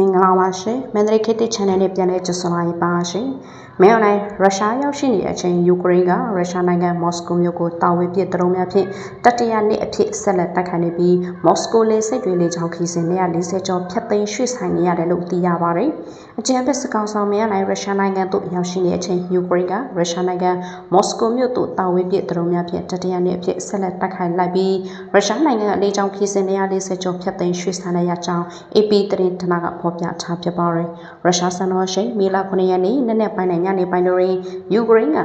မင်္ဂလာပါရှင်မန္တလေးခေတ်သစ် channel နဲ့ပြန်လည်ကြိုဆိုလိုက်ပါရှင်မင်းအွန်လိုင်းရုရှားရောက်ရှိနေတဲ့အချိန်ယူကရိန်းကရုရှားနိုင်ငံမော်စကိုမြို့ကိုတာဝန်ပြစ်တရုံများဖြင့်တတိယနှစ်အဖြစ်ဆက်လက်တိုက်ခိုက်နေပြီးမော်စကိုလေဆိပ်တွေလေကြောင်းခီးစဉ်140ကျော်ဖျက်သိမ်းရွှေ့ဆိုင်နေရတယ်လို့သိရပါတယ်အကြံပေးစကောင်ဆောင်မင်းအွန်လိုင်းရုရှားနိုင်ငံသို့ရောက်ရှိနေတဲ့အချိန်ယူကရိန်းကရုရှားနိုင်ငံမော်စကိုမြို့သို့တာဝန်ပြစ်တရုံများဖြင့်တတိယနှစ်အဖြစ်ဆက်လက်တိုက်ခိုက်လိုက်ပြီးရုရှားနိုင်ငံကလေကြောင်းခီးစဉ်140ကျော်ဖျက်သိမ်းရွှေ့ဆိုင်နေရကြောင်း AP သတင်းဌာနကဖော်ပြထားဖြစ်ပါတယ်။ရုရှားစံတော်ချိန်မေလ9ရက်နေ့နေ့နေ့ပိုင်းနဲ့ညနေပိုင်းတွင်ယူကရိန်းက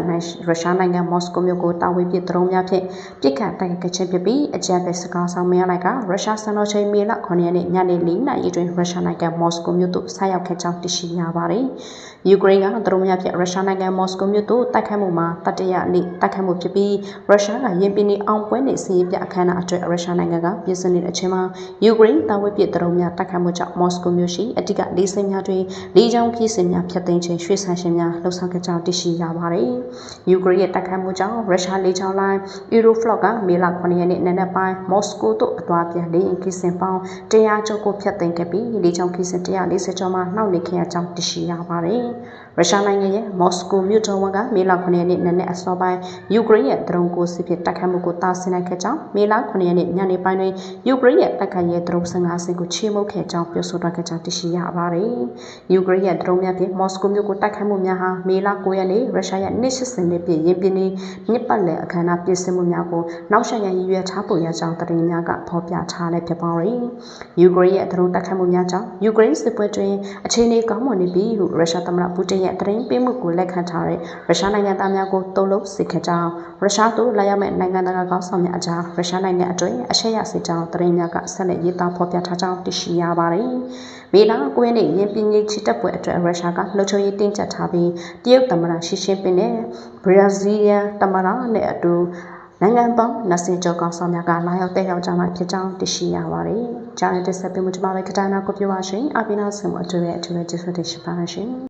ရုရှားနိုင်ငံမော်စကိုမြို့ကိုတာဝန်ပြစ်ဒရုန်းများဖြင့်ပစ်ခတ်တိုက်ခိုက်ခြင်းဖြစ်ပြီးအကြမ်းဖက်စကားဆောင်များလိုက်ကရုရှားစံတော်ချိန်မေလ9ရက်နေ့ညနေ4နာရီတွင်ရုရှားနိုင်ငံမော်စကိုမြို့သို့ဆိုက်ရောက်ခဲ့ကြောင်းသိရှိရပါတယ်။ယူကရိန်းကဒရုန်းများဖြင့်ရုရှားနိုင်ငံမော်စကိုမြို့သို့တိုက်ခိုက်မှုမှာတတိယနေ့တိုက်ခိုက်မှုဖြစ်ပြီးရုရှားကရင်ပင်နေအောင်ပွဲနေစီးပြအခမ်းအနားအတွက်ရုရှားနိုင်ငံကပြည်စနေတဲ့အချိန်မှာယူကရိန်းတာဝန်ပြစ်ဒရုန်းများတိုက်ခိုက်မှုကြောင့်မော်စကိုမြို့ရှိအဓိကလေးစိမ်များတွင်လေးချောင်းပြည်စင်များဖျက်သိမ်းခြင်းရွှေ့ဆိုင်ခြင်းများလှုပ်ဆောင်ခဲ့ကြောင်းသိရှိရပါတယ်။ယူကရိန်းရဲ့တိုက်ခိုက်မှုကြောင့်ရုရှားလေးချောင်းလိုင်း Aeroflot ကမေလ9ရက်နေ့နံနက်ပိုင်းမော်စကိုသို့အသွားပြန်လေးကီစင်ပေါင်း100ကျော်ကိုဖျက်သိမ်းခဲ့ပြီးလေးချောင်းကီစင်140ကျော်မှနှောက်နေခဲ့ရကြောင်းသိရှိရပါတယ်။ရုရှားနိုင်ငံရဲ့မော်စကိုမြို့တော်ဝန်ကမေလ9ရက်နေ့နံနက်အစောပိုင်းယူကရိန်းရဲ့ဒရုန်းကိုစစ်ဖြစ်တိုက်ခိုက်မှုကိုတားဆင်လိုက်ခဲ့ကြောင်းမေလ9ရက်နေ့ညနေပိုင်းတွင်ယူကရိန်းရဲ့တိုက်ခိုက်ရေးဒရုန်း15စင်ကိုချေမှုန်းခဲ့ကြောင်းပြောဆိုထားခဲ့ကြောင်းသိရှိရပါတယ်။ယူကရိန်းရဲ့ဒရုန်းများဖြင့်မော်စကိုမြို့ကိုတိုက်ခိုက်မှုများဟာမေလ9ရက်နေ့ရုရှားရဲ့နှစ်80နှစ်ပြည့်ရင်ပြင်းနေမြစ်ပတ်လည်အခမ်းအနားပြည်စင်မှုများကိုနောက်ဆက်ရန်ရည်ရွယ်ထားပုံရကြောင်းသတင်းများကဖော်ပြထားလည်းဖြစ်ပါတယ်။ယူကရိန်းရဲ့ဒရုန်းတိုက်ခိုက်မှုများကြောင့်ယူကရိန်းစစ်ပွဲတွင်အခြေအနေကောင်းမွန်နေပြီဟုရုရှားသမ္မတပူတင်ရဲ့သတင်းပေးမှုကိုလက်ခံထားတဲ့ရုရှားနိုင်ငံသားများကိုတုံ့လုံးစစ်ခကြောင်းရုရှားသို့လာရောက်မဲ့နိုင်ငံတကာကောင်းဆောင်များအကြားရုရှားနိုင်ငံအတွင်းအရှက်ရစစ်ကြောင်းသတင်းများကဆက်လက်ရေးသားဖော်ပြထားကြောင်းသိရှိရပါတယ်။မေလ9ရက်နေ့ရင်ပြင်းကြီးချစ်တပ်ပွဲအတွက်ရုရှားကလှုပ်ချုံရေးတင်းကျပ်ထားပြီးတရုတ်သမ္မတရှီရှင်းပင်းနဲ့ဘရာဇီးလျန်သမ္မတနဲ့အတူနိုင်ငံပေါင်း20ကျော်ကောင်ဆောင်များကလာရောက်တက်ရောက်ကြမှာဖြစ်ကြောင်းသိရှိရပါတယ်။ကြားရတဲ့ဆက်ပြမှုကျွန်မပဲကတာနာကိုပြောပါရှင်။အပိနာဆင်မအတွေ့အတွေ့ကျေးဇူးတင်ရှိပါရှင်။